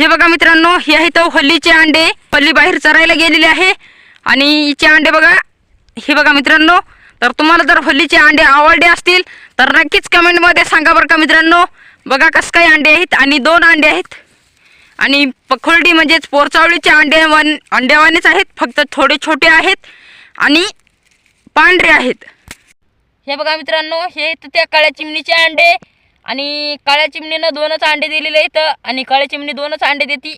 हे बघा मित्रांनो हे आहेत हल्लीचे अंडे. हल्ली बाहेर चरायला गेलेले आहे. आणि हिचे अंडे बघा. हे बघा मित्रांनो तर तुम्हाला जर हल्लीचे अंडे आवडले असतील तर नक्कीच कमेंटमध्ये सांगा बरं का मित्रांनो. बघा कसं काही अंडे आहेत. आणि दोन अंडे आहेत. आणि पखोलडी म्हणजेच पोरचावळीचे अंडे वन अंड्यावानेच आहेत. फक्त थोडे छोटे आहेत. आणि पांढरे आहेत. हे बघा मित्रांनो हे त्या काळ्या चिमणीचे अंडे. आणि काळ्या चिमणीनं दोनच अंडे दिलेले आहेत आणि काळ्या चिमणी दोनच अंडे देते.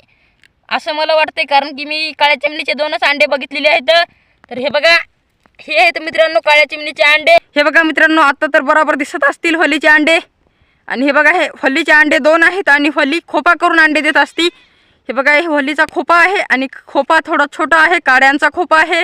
असं मला वाटतंय कारण की मी काळ्या चिमणीचे दोनच अंडे बघितलेले आहेत. तर हे बघा हे आहेत मित्रांनो काळ्या चिमणीचे अंडे. हे बघा मित्रांनो आता तर बरोबर दिसत असतील होलीचे अंडे. आणि हे बघा हे होलीचे अंडे दोन आहेत आणि होली खोपा करून अंडे देत असती. हे बघा हे होलीचा खोपा आहे आणि खोपा थोडा छोटा आहे काड्यांचा खोपा आहे.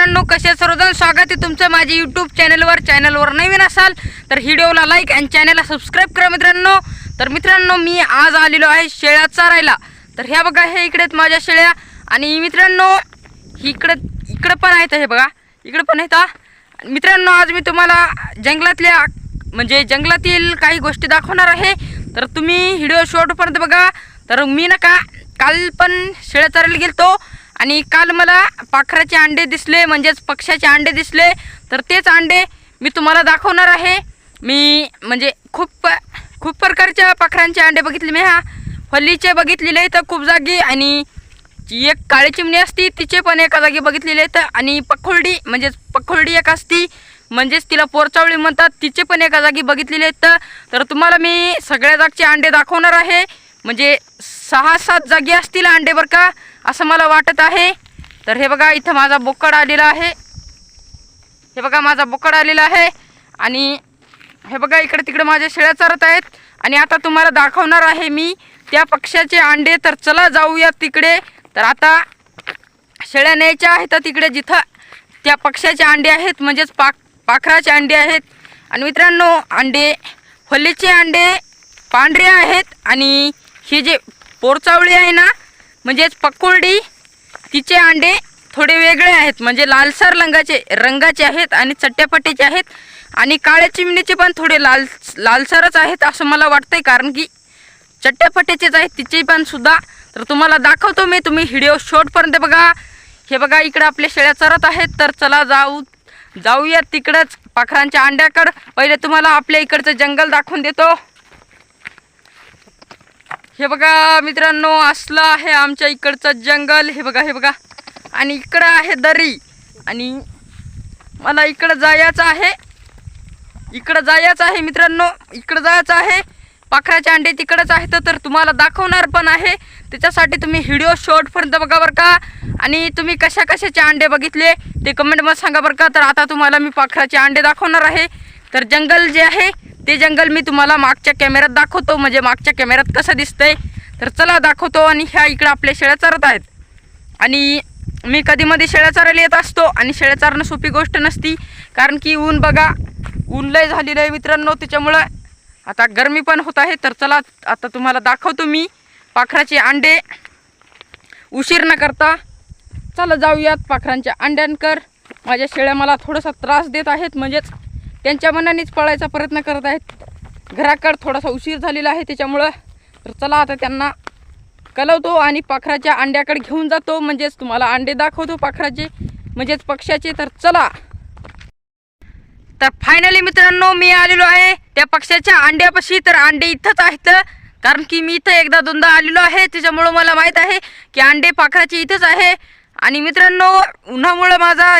मित्रांनो कसे सर्वजण? स्वागत आहे तुमचं माझ्या यूट्यूब चॅनलवर चॅनलवर नवीन असाल तर व्हिडिओला लाईक आणि चॅनलला सबस्क्राईब करा मित्रांनो. तर मित्रांनो मी आज आलेलो आहे शेळ्या चारायला. तर ह्या बघा हे इकडे आहेत माझ्या शेळ्या. आणि मित्रांनो इकडं इकडं पण आहेत हे बघा. इकडं पण आहेत मित्रांनो आज मी तुम्हाला जंगलातल्या म्हणजे जंगलातील काही गोष्टी दाखवणार आहे. तर तुम्ही व्हिडिओ शॉर्टपर्यंत बघा. तर मी नका काल पण शेळ्या चारायला गेलतो. आणि काल मला पाखराचे अंडे दिसले म्हणजेच पक्ष्याचे अंडे दिसले. तर तेच अंडे मी तुम्हाला दाखवणार आहे. मी म्हणजे खूप खूप प्रकारच्या पाखरांचे अंडे बघितले मी हा. फल्लीचे बघितलेले तर खूप जागी आणि जी एक काळी चिमणी असती तिचे पण एका जागी बघितलेले आहेत आणि पखोलडी म्हणजेच पखोलडी एक असती म्हणजेच तिला पोरचावळी म्हणतात तिचे पण एका जागी बघितलेले आहेत तर तुम्हाला मी सगळ्या जागचे अंडे दाखवणार आहे. म्हणजे सहा सात जागी असतील अंडे बरं का. असं मला वाटत आहे. तर हे बघा इथं माझा बोकड आलेला आहे. हे बघा माझा बोकड आलेला आहे. आणि हे बघा इकडे तिकडे माझ्या शेळ्या चरत आहेत. आणि आता तुम्हाला दाखवणार आहे मी त्या पक्ष्याचे अंडे. तर चला जाऊया तिकडे. तर आता शेळ्या न्यायच्या आहेत तिकडे जिथं त्या पक्ष्याचे अंडे आहेत. म्हणजेच पाक पाखराचे अंडे आहेत. आणि मित्रांनो अंडे फल्लीचे अंडे पांढरे आहेत. आणि हे जे पोरचावळी आहे ना म्हणजेच पकोडी तिचे अंडे थोडे वेगळे आहेत. म्हणजे लालसर रंगाचे रंगाचे आहेत आणि चट्ट्यापट्ट्याचे आहेत. आणि काळ्या चिमणीचे पण थोडे लाल लालसरच आहेत असं मला वाटतंय. कारण की चट्ट्यापट्ट्याचेच आहेत. तिचे पण सुद्धा. तर तुम्हाला दाखवतो मी. तुम्ही व्हिडिओ शॉर्टपर्यंत बघा. हे बघा इकडे आपल्या शेळ्या चरत आहेत. तर चला जाऊ जाऊया तिकडंच पाखरांच्या अंड्याकडं. पहिले तुम्हाला आपल्या इकडचं जंगल दाखवून देतो. हे बघा मित्रांनो असलं आहे आमच्या इकडचं जंगल. हे बघा हे बघा. आणि इकडं आहे दरी. आणि मला इकडं जायचं आहे. इकडं जायचं आहे मित्रांनो. इकडं जायचं आहे. पाखराचे अंडे तिकडंच आहेत तर तुम्हाला दाखवणार पण आहे. त्याच्यासाठी तुम्ही व्हिडिओ शॉर्टपर्यंत बघा बरं का. आणि तुम्ही कशा कशाचे अंडे बघितले ते कमेंटमध्ये सांगा बरं का. तर आता तुम्हाला मी पाखराचे अंडे दाखवणार आहे. तर जंगल जे आहे ते जंगल मी तुम्हाला मागच्या कॅमेऱ्यात दाखवतो. म्हणजे मागच्या कॅमेऱ्यात कसं दिसतंय. तर चला दाखवतो आणि ह्या इकडं आपल्या शेळ्या चरत आहेत. आणि मी कधीमध्ये शेळ्या चारायला येत असतो आणि शेळ्या चारणं सोपी गोष्ट नसती. कारण की ऊन बघा ऊन लय झालेलं आहे मित्रांनो. त्याच्यामुळं आता गरमी पण होत आहे. तर चला आता तुम्हाला दाखवतो मी पाखराचे अंडे. उशीर न करता चला जाऊयात पाखरांच्या अंड्यांकर. माझ्या शेळ्या मला थोडासा त्रास देत आहेत. म्हणजेच त्यांच्या मनानेच पळायचा प्रयत्न करत आहेत. घराकडं थोडासा उशीर झालेला आहे त्याच्यामुळं तर चला आता त्यांना कलवतो आणि पाखराच्या अंड्याकडे घेऊन जातो. म्हणजेच तुम्हाला अंडे दाखवतो पाखराचे म्हणजेच पक्ष्याचे. तर चला. तर फायनली मित्रांनो मी आलेलो आहे त्या पक्ष्याच्या अंड्यापाशी. तर अंडे इथंच आहेत कारण की मी इथं एकदा दोनदा आलेलो आहे. त्याच्यामुळं मला माहीत आहे की अंडे पाखराचे इथंच आहे. आणि मित्रांनो उन्हामुळं माझा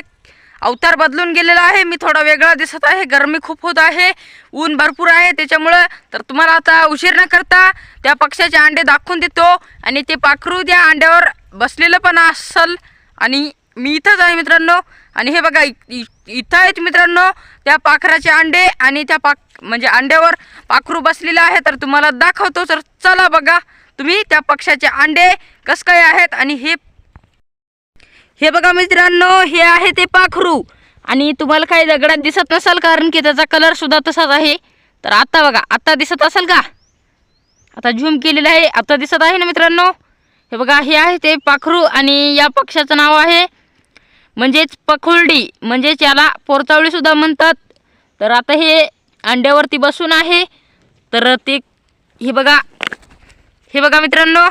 अवतार बदलून गेलेला आहे. मी थोडा वेगळा दिसत आहे. गरमी खूप होत आहे. ऊन भरपूर आहे. त्याच्यामुळं तर तुम्हाला आता उशीर न करता त्या पक्ष्याचे अंडे दाखवून देतो. आणि ते पाखरू त्या अंड्यावर बसलेलं पण असल. आणि मी इथंच आहे मित्रांनो. आणि हे बघा इ- इथं आहेत मित्रांनो त्या पाखराचे अंडे. आणि त्या पाक म्हणजे अंड्यावर पाखरू बसलेलं आहे तर तुम्हाला दाखवतो. तर चला बघा तुम्ही त्या पक्षाचे अंडे कसं काय आहेत. आणि हे हे बघा मित्रांनो हे आहे ते पाखरू. आणि तुम्हाला काही दगडात दिसत नसेल कारण की त्याचा कलर सुद्धा तसाच आहे. तर आता बघा आता दिसत असेल का? आता झूम केलेलं आहे आता दिसत आहे ना मित्रांनो? हे बघा हे आहे ते पाखरू आणि या पक्षाचं नाव आहे म्हणजेच पखुर्डी म्हणजेच याला पोरचावळी सुद्धा म्हणतात. तर आता हे अंड्यावरती बसून आहे. तर ते हे बघा हे बघा मित्रांनो.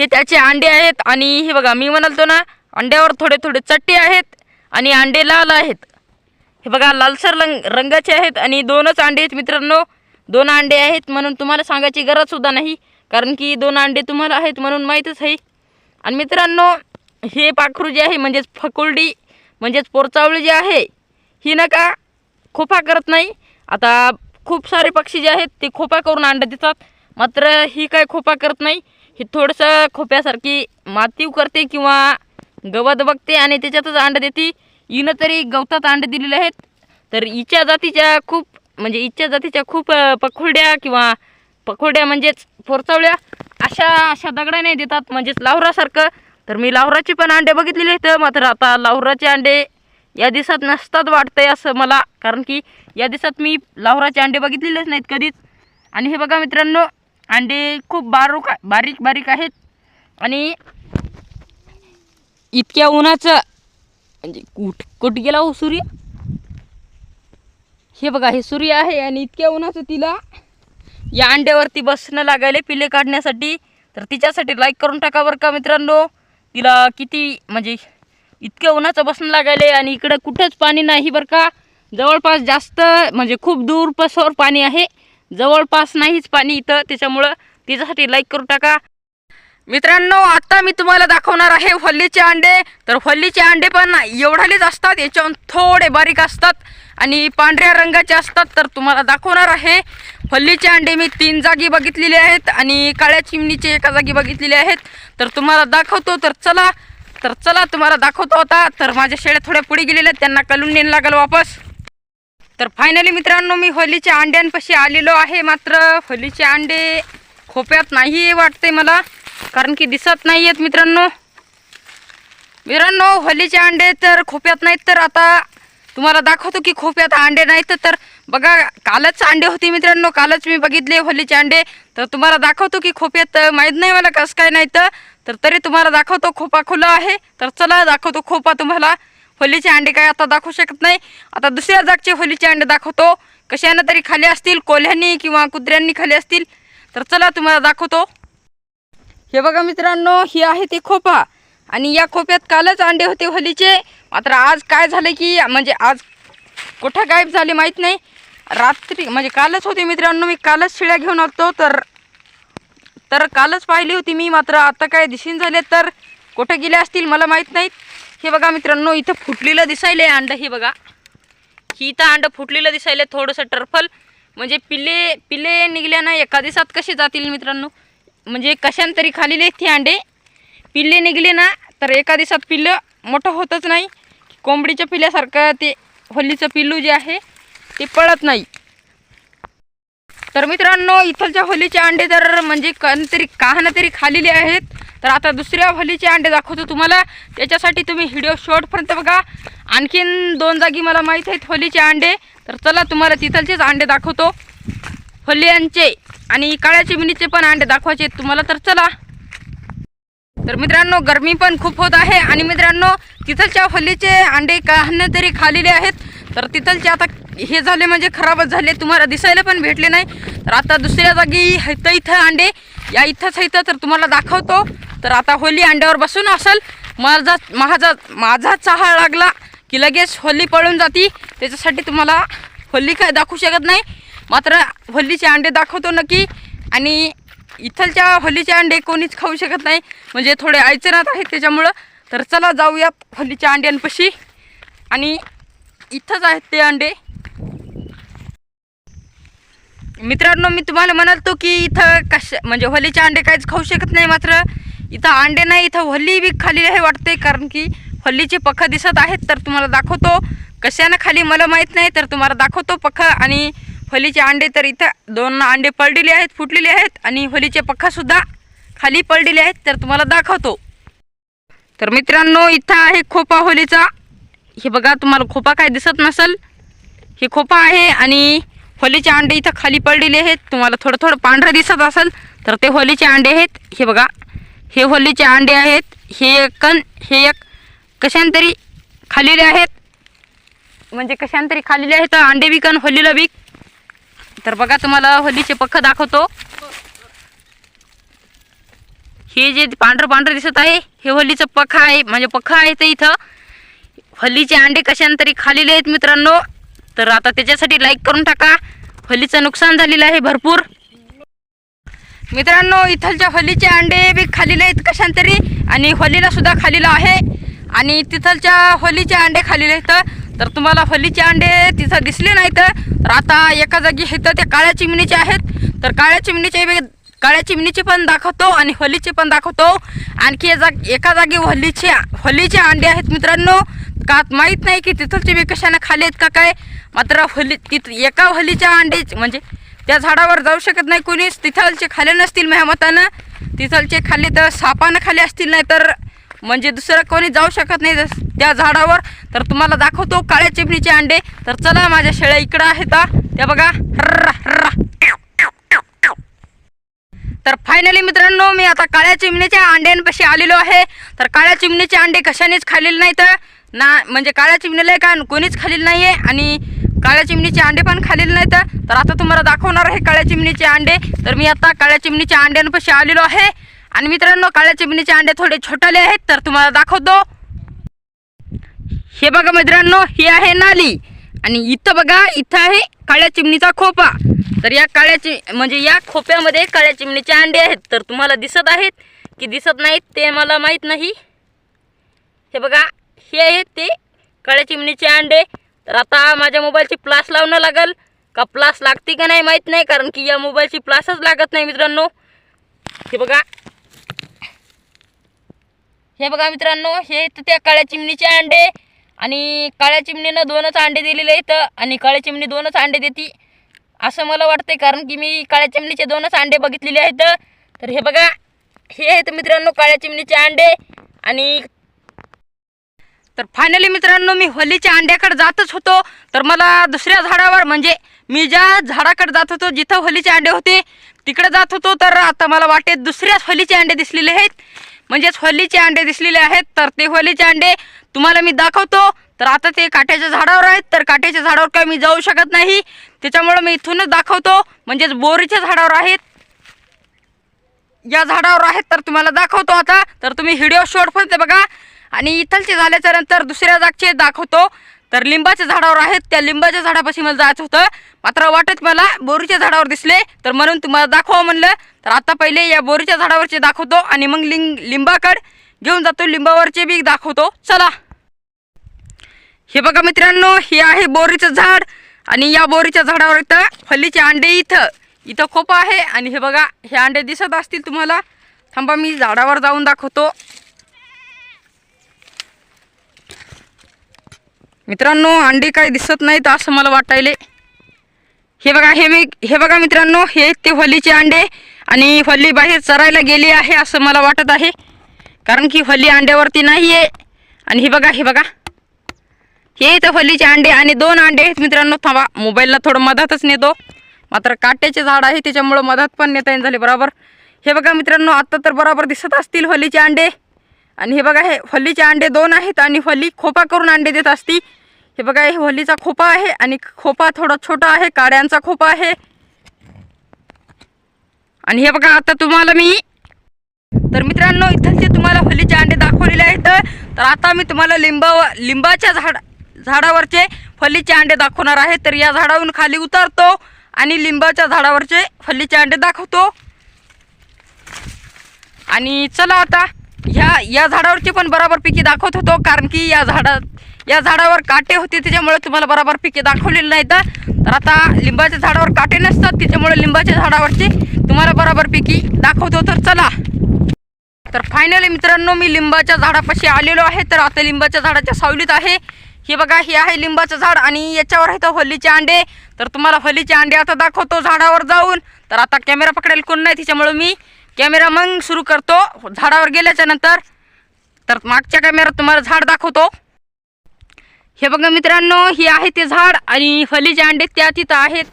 हे त्याचे अंडे आहेत आणि हे बघा मी म्हणालतो ना अंड्यावर थोडे थोडे चट्टे आहेत आणि अंडे लाल आहेत. हे बघा लालसर रंग रंगाचे आहेत आणि दोनच अंडे आहेत मित्रांनो. दोन अंडे आहेत म्हणून तुम्हाला सांगायची गरजसुद्धा नाही कारण की दोन अंडे तुम्हाला आहेत म्हणून माहीतच आहे. आणि मित्रांनो हे पाखरू जे आहे म्हणजेच फकुलडी म्हणजेच पोरचावळी जी आहे ही नका खोपा करत नाही. आता खूप सारे पक्षी जे आहेत ते खोपा करून अंडे देतात. मात्र ही काय खोपा करत नाही. ही थोडंसं खोप्यासारखी मातीव करते किंवा गवत बघते आणि त्याच्यातच अंडे देते. हिनं तरी गवतात अंडे दिलेले आहेत. तर हिच्या जातीच्या खूप म्हणजे हिच्या जातीच्या खूप अ, किंवा पखोड्या म्हणजेच पोरचावळ्या अशा अशा दगड्या नाही देतात. म्हणजेच लावरासारखं. तर मी लावराचे पण अंडे बघितलेले आहेत. मात्र आता लावराचे अंडे या दिवसात नसतात वाटतंय असं मला. कारण की या दिवसात मी लावराचे अंडे बघितलेलेच नाहीत कधीच. आणि हे बघा मित्रांनो अंडे खूप बारूक बारीक बारीक आहेत. आणि इतक्या उन्हाचं म्हणजे कुठ कुठं गेला हो सूर्य? हे बघा हे सूर्य आहे आणि इतक्या उन्हाचं तिला या अंड्यावरती बसणं लागायला पिले काढण्यासाठी. तर तिच्यासाठी लाईक करून टाका बरं का मित्रांनो. तिला किती म्हणजे इतक्या उन्हाचं बसणं लागायले आणि इकडं कुठंच पाणी नाही बरं का. जवळपास जास्त म्हणजे खूप दूर पसवर पाणी आहे. जवळपास नाहीच पाणी इथं त्याच्यामुळं तिच्यासाठी लाईक करू टाका. मित्रांनो आता मी तुम्हाला दाखवणार आहे फल्लीचे अंडे. तर फल्लीचे अंडे पण एवढालेच असतात याच्याहून थोडे बारीक असतात आणि पांढऱ्या रंगाचे असतात. तर तुम्हाला दाखवणार आहे फल्लीचे अंडे मी तीन जागी बघितलेले आहेत आणि काळ्या चिमणीचे एका जागी बघितलेले आहेत. तर तुम्हाला दाखवतो तर चला तर चला तुम्हाला दाखवतो आता. तर माझ्या शेळ्या थोड्या पुढे गेलेल्या आहेत त्यांना कलून नेणं लागेल वापस. तर फायनली मित्रांनो मी होलीच्या अंड्यांपाशी आलेलो आहे. मात्र होलीचे अंडे खोप्यात नाही वाटते मला कारण की दिसत नाही आहेत मित्रांनो. मित्रांनो होलीचे अंडे तर खोप्यात नाहीत तर आता तुम्हाला दाखवतो की खोप्यात अंडे नाहीत तर बघा कालच अंडे होते मित्रांनो कालच मी बघितले होलीचे अंडे. तर तुम्हाला दाखवतो की खोप्यात माहीत नाही मला कसं काय नाही तर तर तरी तुम्हाला दाखवतो खोपा खुला आहे. तर चला दाखवतो खोपा तुम्हाला. होलीचे अंडे काय आता दाखवू शकत नाही. आता दुसऱ्या जागचे होलीचे अंडे दाखवतो. कशानं तरी खाली असतील कोल्ह्यांनी किंवा कुत्र्यांनी खाली असतील. तर चला तुम्हाला दाखवतो. हे बघा मित्रांनो ही आहे ती खोपा. आणि या खोप्यात कालच अंडे होते होलीचे. मात्र आज काय झालं की म्हणजे आज कुठं गायब झाले माहीत नाही. रात्री म्हणजे कालच होते मित्रांनो मी कालच शिळ्या घेऊन आलतो. तर तर कालच पाहिली होती मी मात्र आता काय दिसून झाले तर कुठं गेले असतील मला माहीत नाहीत. हे बघा मित्रांनो इथं फुटलेलं दिसायले अंड हे बघा. ही इथं अंड फुटलेलं दिसायले थोडंसं टर्फल. म्हणजे पिल्ले पिल्ले निघल्यानं एका दिवसात कसे जातील मित्रांनो? म्हणजे कशाने तरी खालीले आहेत ते अंडे. पिल्ले निघले ना तर एका दिवसात पिल्लं मोठं होतच नाही. कोंबडीच्या पिल्ल्यासारखं ते होल्लीचं पिल्लू जे आहे ते पळत नाही. तर मित्रांनो इथलच्या होलीचे अंडे तर म्हणजे तरी काहनं तरी खालेले आहेत. तर आता दुसऱ्या होलीचे अंडे दाखवतो तुम्हाला. त्याच्यासाठी तुम्ही व्हिडिओ शॉर्टपर्यंत बघा. आणखीन दोन जागी मला माहीत आहेत होलीचे अंडे. तर चला तुम्हाला तिथलचेच अंडे दाखवतो. होलियांचे आणि काळ्या चिमणीचे पण अंडे दाखवायचे आहेत तुम्हाला तर चला. तर मित्रांनो गरमी पण खूप होत आहे. आणि मित्रांनो तिथलच्या होलीचे अंडे काहनं तरी खालेले आहेत. तर तिथलचे आता हे झाले म्हणजे खराबच झाले. तुम्हाला दिसायला पण भेटले नाही. तर आता दुसऱ्या जागी इथं इथं अंडे. या इथंच इथं तर तुम्हाला दाखवतो. तर आता होली अंड्यावर बसून असेल. माझा माझा माझा चहा लागला की लगेच होली पळून जाती. त्याच्यासाठी तुम्हाला होली काय दाखवू शकत नाही. मात्र होलीचे अंडे दाखवतो नक्की. आणि इथलच्या होलीचे अंडे कोणीच खाऊ शकत नाही. म्हणजे थोडे अडचणात आहेत त्याच्यामुळं. तर चला जाऊया होलीच्या अंड्यांपाशी. आणि इथंच आहेत ते अंडे. मित्रांनो मी तुम्हाला म्हणालतो की इथं कश म्हणजे होलीचे अंडे काहीच खाऊ शकत नाही मात्र इथं अंडे नाही इथं होली बी खाली आहे वाटते कारण की होलीचे पख दिसत आहेत तर तुम्हाला दाखवतो. कशानं खाली मला माहीत नाही तर तुम्हाला दाखवतो पख आणि होलीचे अंडे. तर इथं दोन अंडे पडलेले आहेत फुटलेले आहेत आणि होलीचे पख्खासुद्धा खाली पडलेले आहेत तर तुम्हाला दाखवतो. तर मित्रांनो इथं आहे खोपा होलीचा. हे बघा तुम्हाला खोपा काय दिसत नसेल? हे खोपा आहे आणि होलीचे अंडे इथं खाली पडलेले आहेत. तुम्हाला थोडं थोडं पांढरं दिसत असेल तर ते होलीचे अंडे आहेत. हे बघा हे होलीचे अंडे आहेत. हे एक कण हे एक कशांतरी खालेले आहेत. म्हणजे कशांतरी खालेले आहेत अंडे बी कण होलीला बी तर बघा तुम्हाला होलीचे पक्क दाखवतो. हे जे पांढरं पांढरं दिसत आहे हे होलीचं पख आहे. म्हणजे पख आहे ते इथं. फलीचे अंडे कशांतरी खालेले आहेत मित्रांनो तर आता त्याच्यासाठी लाईक करून टाका. फलीचं नुकसान झालेलं आहे भरपूर. मित्रांनो इथलच्या होलीचे अंडे बी खालेले आहेत कशांतरी आणि होलीला सुद्धा खालेलं आहे. आणि तिथलच्या होलीचे अंडे खालेले आहेत. तर तुम्हाला होलीचे अंडे तिथं दिसले नाहीत. तर आता एका जागी इथं ते काळ्या चिमणीचे आहेत. तर काळ्या चिमणीचे बी काळ्या चिमणीचे पण दाखवतो आणि होलीचे पण दाखवतो. आणखी जाग एका जागी होलीचे होलीचे अंडे आहेत मित्रांनो. का माहीत नाही की तिथलचे बी कशाने खाले आहेत का काय? मात्र होली तिथं एका होलीच्या अंडे म्हणजे त्या झाडावर जाऊ शकत नाही कोणीच. तिथलचे खाले नसतील माझ्या मतानं तिथलचे खाल्ले तर सापानं खाले असतील नाही तर म्हणजे दुसरं कोणी जाऊ शकत नाही त्या झाडावर. तर तुम्हाला दाखवतो काळ्या चिमणीचे अंडे. तर चला माझ्या शेळ्या इकडं आहेत त्या बघा. तर फायनली मित्रांनो मी आता काळ्या चिमणीच्या अंड्यांपाशी आलेलो आहे. तर काळ्या चिमणीचे अंडे कशानेच खाल्लेले नाही तर ना म्हणजे काळ्या चिमणीला का कोणीच खालील नाही आहे आणि काळ्या चिमणीचे अंडे पण खालील नाहीत. तर आता तुम्हाला दाखवणार आहे काळ्या चिमणीचे अंडे. तर मी आता काळ्या चिमणीच्या अंड्यांपाशी आलेलो आहे. आणि मित्रांनो काळ्या चिमणीचे अंडे थोडे छोटाले आहेत तर तुम्हाला दाखवतो. हे बघा मित्रांनो ही आहे नाली. आणि इथं बघा इथं आहे काळ्या चिमणीचा खोपा. तर या काळ्या चि म्हणजे या खोप्यामध्ये काळ्या चिमणीचे अंडे आहेत. तर तुम्हाला दिसत आहेत की दिसत नाहीत ते मला माहीत नाही. हे बघा हे आहेत ते. काळ्या चिमणीचे अंडे. तर आता माझ्या मोबाईलची प्लास लावणं लागल. का प्लास लागते का नाही माहीत नाही कारण की या मोबाईलची प्लासच लागत नाही मित्रांनो. हे बघा. हे बघा मित्रांनो हे आहेत त्या काळ्या चिमणीचे अंडे. आणि काळ्या चिमणीनं दोनच अंडे दिलेले आहेत. आणि काळ्या चिमणी दोनच अंडे देते. असं मला वाटतंय कारण की मी काळ्या चिमणीचे दोनच अंडे बघितलेले आहेत. तर हे बघा. हे आहेत मित्रांनो काळ्या चिमणीचे अंडे. आणि तर फायनली मित्रांनो मी होलीच्या अंड्याकडे जातच होतो. तर मला दुसऱ्या झाडावर म्हणजे मी ज्या झाडाकडे जात होतो जिथं होलीचे अंडे होते तिकडे जात होतो. तर आता मला वाटते दुसऱ्याच होलीचे अंडे दिसलेले आहेत. म्हणजेच होलीचे अंडे दिसलेले आहेत. तर ते होलीचे अंडे तुम्हाला मी दाखवतो. तर आता ते काट्याच्या झाडावर आहेत. तर काट्याच्या झाडावर काय मी जाऊ शकत नाही. त्याच्यामुळं मी इथूनच दाखवतो. म्हणजेच बोरीच्या झाडावर आहेत. या झाडावर आहेत तर तुम्हाला दाखवतो आता. तर तुम्ही व्हिडिओ शॉर्ट पण ते बघा. आणि इथलचे झाल्याच्यानंतर दुसऱ्या जागचे दाखवतो. तर लिंबाच्या झाडावर आहेत. त्या लिंबाच्या झाडापाशी मला जायचं होतं. मात्र वाटत मला बोरीच्या झाडावर दिसले. तर म्हणून तुम्हाला दाखवा म्हणलं. तर आता पहिले या बोरीच्या झाडावरचे दाखवतो आणि मग लिंग लिंबाकड घेऊन जातो. लिंबावरचे बी दाखवतो. चला. हे बघा मित्रांनो हे आहे बोरीचं झाड. आणि या बोरीच्या झाडावर इथं फल्लीचे अंडे इथं इथं खोप आहे. आणि हे बघा हे अंडे दिसत असतील तुम्हाला. थांबा मी झाडावर जाऊन दाखवतो. मित्रांनो अंडे काही दिसत नाहीत असं मला वाटायले. हे बघा हे मी हे बघा मित्रांनो हे ते होलीचे अंडे आणि होली बाहेर चरायला गेली आहे असं मला वाटत आहे. कारण की होली अंड्यावरती नाही आहे आणि हे बघा हे बघा. हे तर होलीचे अंडे आणि दोन अंडे आहेत मित्रांनो. थांबा मोबाईलला थोडं मधातच नेतो. मात्र काट्याचे झाड आहे त्याच्यामुळं मधात पण नेता येईल झाले बरोबर? हे बघा मित्रांनो आत्ता तर बरोबर दिसत असतील होलीचे अंडे. आणि हे बघा हे होलीचे अंडे दोन आहेत आणि होली खोपा करून अंडे देत असती हे बघा हे होलीचा खोपा आहे आणि खोपा थोडा छोटा आहे काड्यांचा खोपा आहे. आणि हे बघा आता तुम्हाला मी तर मित्रांनो इथलचे तुम्हाला होलीचे अंडे दाखवलेले आहेत तर आता मी तुम्हाला लिंबा लिंबाच्या झाड झाडावरचे फलीचे अंडे दाखवणार आहे. तर या झाडावरून खाली उतरतो आणि लिंबाच्या झाडावरचे फलीचे अंडे दाखवतो. आणि चला आता ह्या या झाडावरचे पण बराबर पिकी दाखवत होतो कारण की या झाडात या झाडावर काटे होते त्याच्यामुळे तुम्हाला बराबर पिके दाखवलेले नाहीत. तर आता लिंबाच्या झाडावर काटे नसतात त्याच्यामुळे लिंबाच्या झाडावरची तुम्हाला बराबर पिकी दाखवतो. तर चला. तर फायनली मित्रांनो मी लिंबाच्या झाडापाशी आलेलो आहे. तर आता लिंबाच्या झाडाच्या सावलीत आहे. हे बघा हे आहे लिंबाचं झाड आणि याच्यावर आहे तर होलीचे अंडे. तर तुम्हाला होलीचे अंडे आता दाखवतो झाडावर जाऊन. तर आता कॅमेरा पकडायला कोण नाही त्याच्यामुळे मी कॅमेरा मग सुरू करतो. झाडावर गेल्याच्यानंतर तर मागच्या कॅमेऱ्यात तुम्हाला झाड दाखवतो. हे बघा मित्रांनो हे आहे ते झाड आणि फलीचे अंडे त्या तिथं आहेत.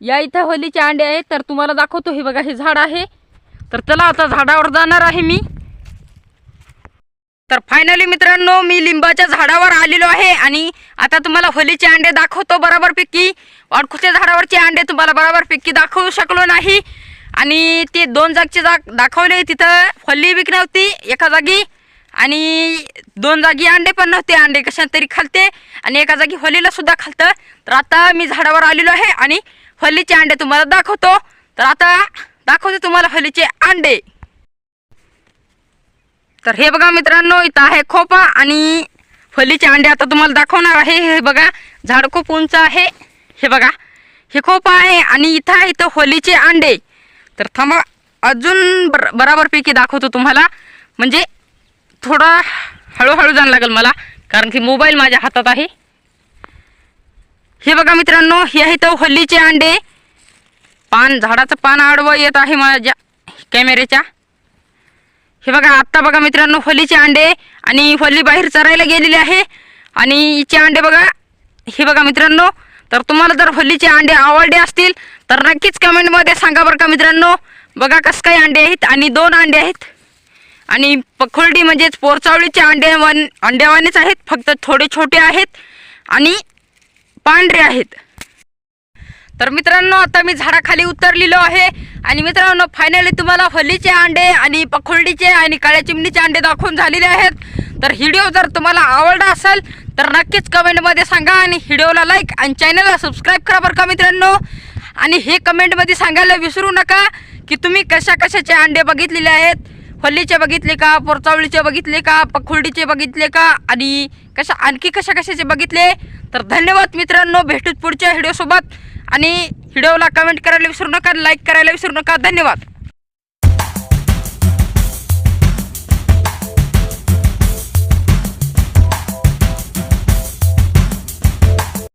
या इथं होलीचे अंडे आहेत तर तुम्हाला दाखवतो हे बघा हे झाड आहे. तर चला आता झाडावर जाणार आहे मी. तर फायनली मित्रांनो मी लिंबाच्या झाडावर आलेलो आहे आणि आता तुम्हाला होलीचे अंडे दाखवतो बरोबरपैकी वाडखुच्या झाडावरचे अंडे तुम्हाला बरोबरपैकी दाखवू शकलो नाही. आणि ते दोन जागचे जाग दाखवले तिथं फल्ली बी होती एका जागी. आणि दोन जागी अंडे पण नव्हते अंडे कशा तरी खालते आणि एका जागी होलीला सुद्धा खालतं. तर आता मी झाडावर आलेलो आहे आणि होलीचे अंडे तुम्हाला दाखवतो. तर आता दाखवते तुम्हाला होलीचे अंडे. तर हे बघा मित्रांनो इथं आहे खोपा आणि फलीचे अंडे आता तुम्हाला दाखवणार आहे. हे बघा झाड खूप उंच आहे. हे बघा हे खोपा आहे आणि इथं आहे इथं होलीचे अंडे. तर थांबा अजून बर बराबरपैकी दाखवतो तुम्हाला. म्हणजे थोडा हळूहळू जाणं लागेल मला कारण की मोबाईल माझ्या हातात आहे. हे बघा मित्रांनो हे आहे तर हल्लीचे अंडे. पान झाडाचं पान आडवं येत आहे माझ्या कॅमेऱ्याच्या. हे बघा आत्ता बघा मित्रांनो हल्लीचे अंडे आणि हल्ली बाहेर चरायला गेलेले आहे. आणि हिचे अंडे बघा हे बघा मित्रांनो तर तुम्हाला जर हल्लीचे अंडे आवडले असतील तर नक्कीच कमेंटमध्ये सांगा बरं का मित्रांनो. बघा कसं काही अंडे आहेत आणि दोन अंडे आहेत. आणि पखोलडी म्हणजेच पोरचावळीचे अंडे अंड्यावानेच आहेत फक्त थोडे छोटे आहेत आणि पांढरे आहेत. तर मित्रांनो आता मी झाडाखाली उतरलेलो आहे आणि मित्रांनो फायनली तुम्हाला फलीचे अंडे आणि पखोलडीचे आणि काळ्या चिमणीचे अंडे दाखवून झालेले आहेत. तर व्हिडिओ जर तुम्हाला आवडला असेल तर नक्कीच कमेंटमध्ये सांगा आणि व्हिडिओला लाईक आणि चॅनलला सबस्क्राईब करा बरं का मित्रांनो. आणि हे कमेंटमध्ये सांगायला विसरू नका की तुम्ही कशा कशाचे अंडे बघितलेले आहेत. फल्लीचे बघितले का? पोरचावळीचे बघितले का? पखुर्डीचे बघितले का? आणि कशा आणखी कशा कशाचे बघितले? तर धन्यवाद मित्रांनो भेटूत पुढच्या व्हिडिओसोबत. आणि व्हिडिओला कमेंट करायला विसरू नका लाईक करायला विसरू नका. धन्यवाद.